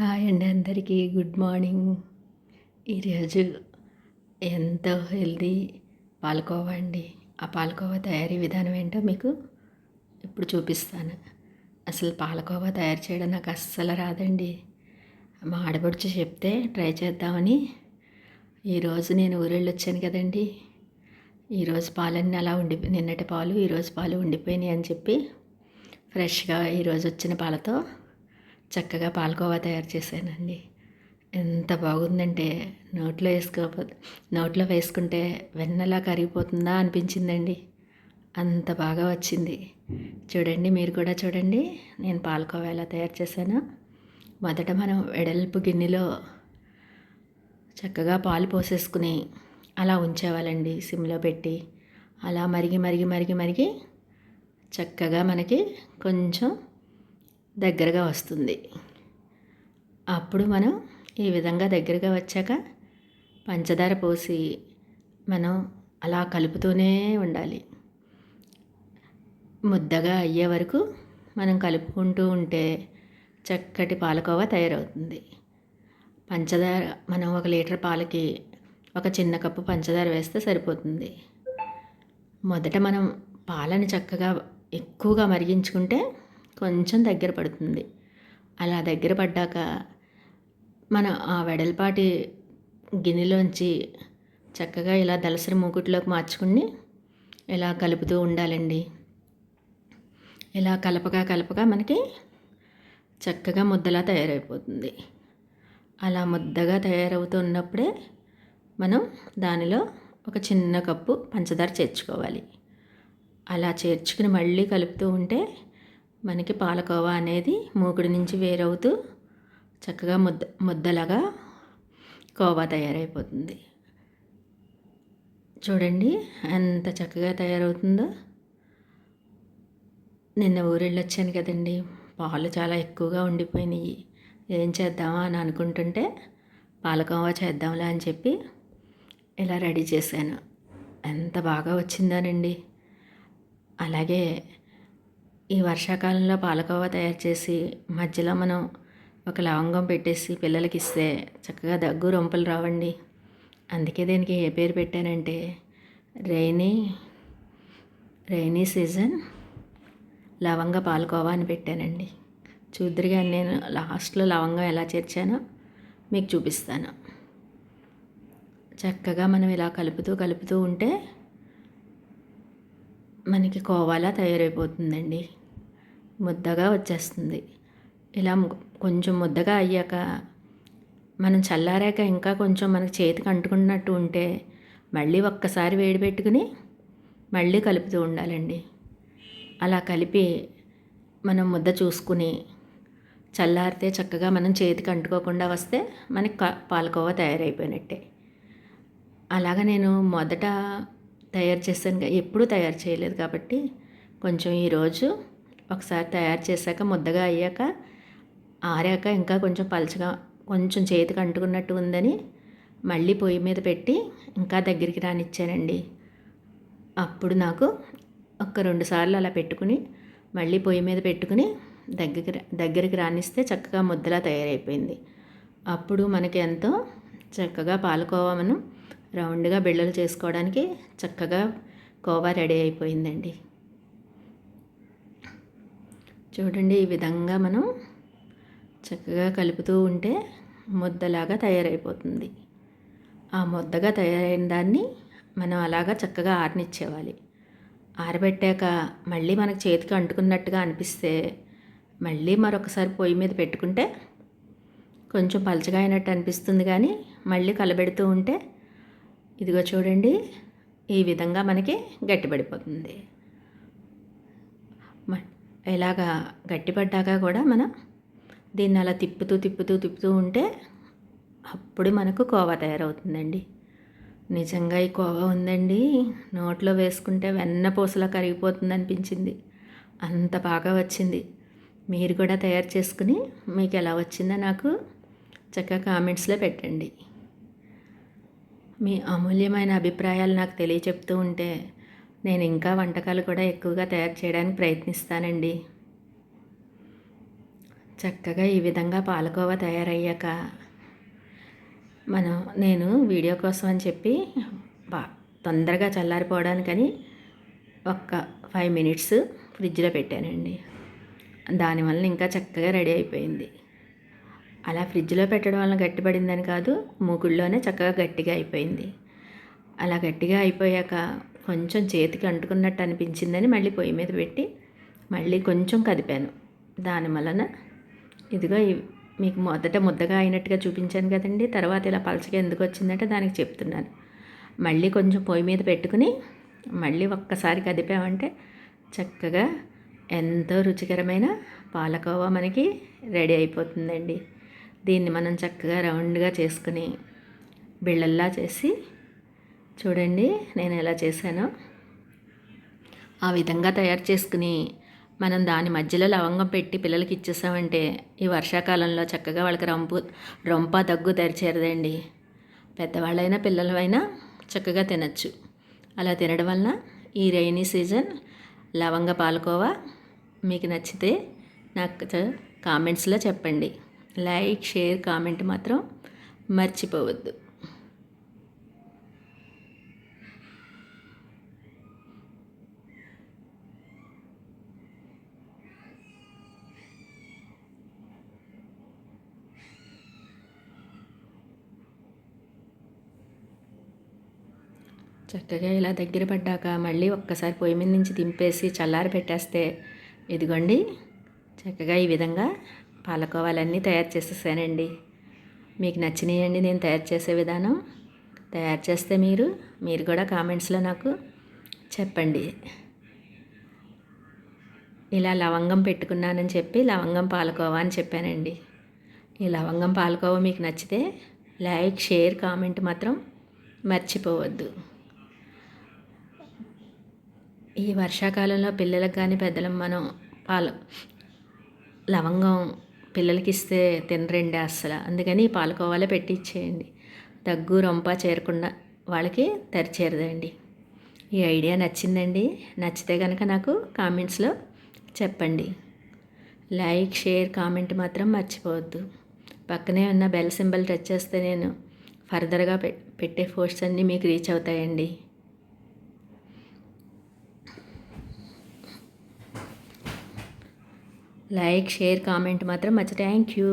Hi అండి అందరికీ. Good morning. ఈరోజు ఎంతో హెల్దీ పాలకోవా అండి? ఆ పాలకోవా తయారీ విధానం ఏంటో మీకు ఇప్పుడు చూపిస్తాను. అసలు పాలకోవా తయారు చేయడం నాకు అస్సలు రాదండి. మా ఆడపడుచు చెప్తే ట్రై చేద్దామని. ఈరోజు నేను ఊరెళ్ళి వచ్చాను కదండి. ఈరోజు పాలన్నీ అలా ఉండి నిన్నటి పాలు ఈరోజు పాలు ఉండిపోయినాయి అని చెప్పి ఫ్రెష్గా ఈరోజు వచ్చిన పాలతో చక్కగా పాలకోవా తయారు చేశానండి. ఎంత బాగుందంటే నోట్లో వేసుకో నోట్లో వేసుకుంటే వెన్నలా కరిగిపోతుందా అనిపించిందండి. అంత బాగా వచ్చింది. చూడండి మీరు కూడా చూడండి. నేను పాలకోవా ఎలా తయారు చేశాను. మొదట మనం వెడల్పు గిన్నెలో చక్కగా పాలు పోసేసుకుని అలా ఉంచేవాళ్ళండి సిమ్లో పెట్టి. అలా మరిగి మరిగి మరిగి మరిగి చక్కగా మనకి కొంచెం దగ్గరగా వస్తుంది. అప్పుడు మనం ఈ విధంగా దగ్గరగా వచ్చాక పంచదార పోసి మనం అలా కలుపుతూనే ఉండాలి. ముద్దగా అయ్యే వరకు మనం కలుపుకుంటూ ఉంటే చక్కటి పాలకోవా తయారవుతుంది. పంచదార మనం ఒక లీటర్ పాలకి ఒక చిన్న కప్పు పంచదార వేస్తే సరిపోతుంది. మొదట మనం పాలను చక్కగా ఎక్కువగా మరిగించుకుంటే కొంచెం దగ్గర పడుతుంది. అలా దగ్గర పడ్డాక మన ఆ వెడల్పాటి గిన్నెలోంచి చక్కగా ఇలా దలసరి మూకుట్లోకి మార్చుకుని ఇలా కలుపుతూ ఉండాలండి. ఇలా కలపగా కలపగా మనకి చక్కగా ముద్దలా తయారైపోతుంది. అలా ముద్దగా తయారవుతున్నప్పుడే మనం దానిలో ఒక చిన్న కప్పు పంచదార చేర్చుకోవాలి. అలా చేర్చుకుని మళ్ళీ కలుపుతూ ఉంటే మనకి పాలకోవా అనేది మూకుడి నుంచి వేరవుతూ చక్కగా ముద్ద ముద్దలాగా కోవా తయారైపోతుంది. చూడండి ఎంత చక్కగా తయారవుతుందో. నిన్న ఊరెళ్ళి వచ్చాను కదండి. పాలు చాలా ఎక్కువగా ఉండిపోయినాయి. ఏం చేద్దామా అని అనుకుంటుంటే పాలకోవా చేద్దాంలే అని చెప్పి ఇలా రెడీ చేశాను. ఎంత బాగా వచ్చిందోనండి. అలాగే ఈ వర్షాకాలంలో పాలకోవా తయారు చేసి మధ్యలో మనం ఒక లవంగం పెట్టేసి పిల్లలకి ఇస్తే చక్కగా దగ్గు రొంపలు రావండి. అందుకే దీనికి ఏ పేరు పెట్టానంటే రైనీ రైనీ సీజన్ లవంగ పాలకోవా అని పెట్టానండి. చూద్దరిగా నేను లాస్ట్లో లవంగం ఎలా చేర్చానో మీకు చూపిస్తాను. చక్కగా మనం ఇలా కలుపుతూ కలుపుతూ ఉంటే మనకి కోవాలా తయారైపోతుందండి. ముద్దగా వచ్చేస్తుంది. ఇలా కొంచెం ముద్దగా అయ్యాక మనం చల్లారాక ఇంకా కొంచెం మనకి చేతికి అంటుకున్నట్టు ఉంటే మళ్ళీ ఒక్కసారి వేడి పెట్టుకుని మళ్ళీ కలుపుతూ ఉండాలండి. అలా కలిపి మనం ముద్ద చూసుకుని చల్లారితే చక్కగా మనం చేతికి అంటుకోకుండా వస్తే మనకి పాలకోవా తయారైపోయినట్టే. అలాగ నేను మొదట తయారు చేశాను ఎప్పుడూ తయారు చేయలేదు కాబట్టి కొంచెం ఈరోజు ఒకసారి తయారు చేశాక ముద్దగా అయ్యాక ఆరాక ఇంకా కొంచెం పలచగా కొంచెం చేతికి అంటుకున్నట్టు ఉందని మళ్ళీ పొయ్యి మీద పెట్టి ఇంకా దగ్గరికి రానిచ్చానండి. అప్పుడు నాకు ఒక రెండు సార్లు అలా పెట్టుకుని మళ్ళీ పొయ్యి మీద పెట్టుకుని దగ్గరికి దగ్గరికి రానిస్తే చక్కగా ముద్దలా తయారైపోయింది. అప్పుడు మనకి ఎంతో చక్కగా పాలకోవా మనం రౌండ్గా బిళ్ళలు చేసుకోవడానికి చక్కగా కోవా రెడీ అయిపోయిందండి. చూడండి ఈ విధంగా మనం చక్కగా కలుపుతూ ఉంటే ముద్దలాగా తయారైపోతుంది. ఆ ముద్దగా తయారైన దాన్ని మనం అలాగా చక్కగా ఆరనిచ్చేవాలి. ఆరబెట్టాక మళ్ళీ మనకు చేతికి అంటుకున్నట్టుగా అనిపిస్తే మళ్ళీ మరొకసారి పొయ్యి మీద పెట్టుకుంటే కొంచెం పలచగా అయినట్టు అనిపిస్తుంది కానీ మళ్ళీ కలబెడుతూ ఉంటే ఇదిగో చూడండి ఈ విధంగా మనకి గట్టిపడిపోతుంది. ఇలాగా గట్టిపడ్డాక కూడా మనం దీన్ని అలా తిప్పుతూ తిప్పుతూ తిప్పుతూ ఉంటే అప్పుడు మనకు కోవా తయారవుతుందండి. నిజంగా ఈ కోవా ఉందండి. నోట్లో వేసుకుంటే వెన్న పూసలా కరిగిపోతుంది అనిపించింది. అంత బాగా వచ్చింది. మీరు కూడా తయారు చేసుకుని మీకు ఎలా వచ్చిందో నాకు చక్కగా కామెంట్స్లో పెట్టండి. మీ అమూల్యమైన అభిప్రాయాలు నాకు తెలియచెప్తూ ఉంటే నేను ఇంకా వంటకాలు కూడా ఎక్కువగా తయారు చేయడానికి ప్రయత్నిస్తానండి. చక్కగా ఈ విధంగా పాలకోవా తయారయ్యాక మనం నేను వీడియో కోసం అని చెప్పి బా తొందరగా చల్లారిపోవడానికని ఒక్క ఫైవ్ మినిట్స్ ఫ్రిడ్జ్లో పెట్టానండి. దానివల్ల ఇంకా చక్కగా రెడీ అయిపోయింది. అలా ఫ్రిడ్జ్లో పెట్టడం వల్ల గట్టిపడిందని కాదు మూకుళ్ళలోనే చక్కగా గట్టిగా అయిపోయింది. అలా గట్టిగా అయిపోయాక కొంచెం చేతికి అంటుకున్నట్టు అనిపించిందని మళ్ళీ పొయ్యి మీద పెట్టి మళ్ళీ కొంచెం కదిపాను. దాని వలన ఇదిగో మీకు మొదట ముద్దగా అయినట్టుగా చూపించాను కదండి తర్వాత ఇలా పలచగా ఎందుకు వచ్చిందంటే దానికి చెప్తున్నాను. మళ్ళీ కొంచెం పొయ్యి మీద పెట్టుకుని మళ్ళీ ఒక్కసారి కదిపామంటే చక్కగా ఎంతో రుచికరమైన పాలకోవా మనకి రెడీ అయిపోతుందండి. దీన్ని మనం చక్కగా రౌండ్గా చేసుకుని బిళ్ళల్లా చేసి చూడండి నేను ఎలా చేశానో. ఆ విధంగా తయారు చేసుకుని మనం దాని మధ్యలో లవంగం పెట్టి పిల్లలకి ఇచ్చేసామంటే ఈ వర్షాకాలంలో చక్కగా వాళ్ళకి రంపు రొంప దగ్గు తెరిచేరదండి. పెద్దవాళ్ళైనా పిల్లలైనా చక్కగా తినచ్చు. అలా తినడం వలన ఈ రైనీ సీజన్ లవంగ పాలకోవా మీకు నచ్చితే నాకు కామెంట్స్లో చెప్పండి. లైక్ షేర్ కామెంట్ మాత్రం మర్చిపోవద్దు. చక్కగా ఇలా దగ్గర పడ్డాక మళ్ళీ ఒక్కసారి పొయ్యి మీద నుంచి దింపేసి చల్లారి పెట్టేస్తే ఇదిగోండి చక్కగా ఈ విధంగా పాలకోవాలన్నీ తయారు చేసేసానండి. మీకు నచ్చినాయండి నేను తయారు చేసే విధానం. తయారు చేస్తే మీరు మీరు కూడా కామెంట్స్లో నాకు చెప్పండి. ఇలా లవంగం పెట్టుకున్నానని చెప్పి లవంగం పాలకోవా అని చెప్పానండి. ఈ లవంగం పాలకోవా మీకు నచ్చితే లైక్ షేర్ కామెంట్ మాత్రం మర్చిపోవద్దు. ఈ వర్షాకాలంలో పిల్లలకు కానీ పెద్దలం మనం పాలు లవంగం పిల్లలకి ఇస్తే తినరండి అస్సలు. అందుకని ఈ పాలకోవాలే పెట్టి ఇచ్చేయండి దగ్గు రొంప చేరకుండా వాళ్ళకి తెరిచేరదండి. ఈ ఐడియా నచ్చిందండి. నచ్చితే కనుక నాకు కామెంట్స్లో చెప్పండి. లైక్ షేర్ కామెంట్ మాత్రం మర్చిపోవద్దు. పక్కనే ఉన్న బెల్ సింబల్ టచ్ చేస్తే నేను ఫర్దర్గా పె- పెట్టే పోస్ట్స్ అన్నీ మీకు రీచ్ అవుతాయండి. లైక్ షేర్ కామెంట్ మాత్రం మర్చి థ్యాంక్ యూ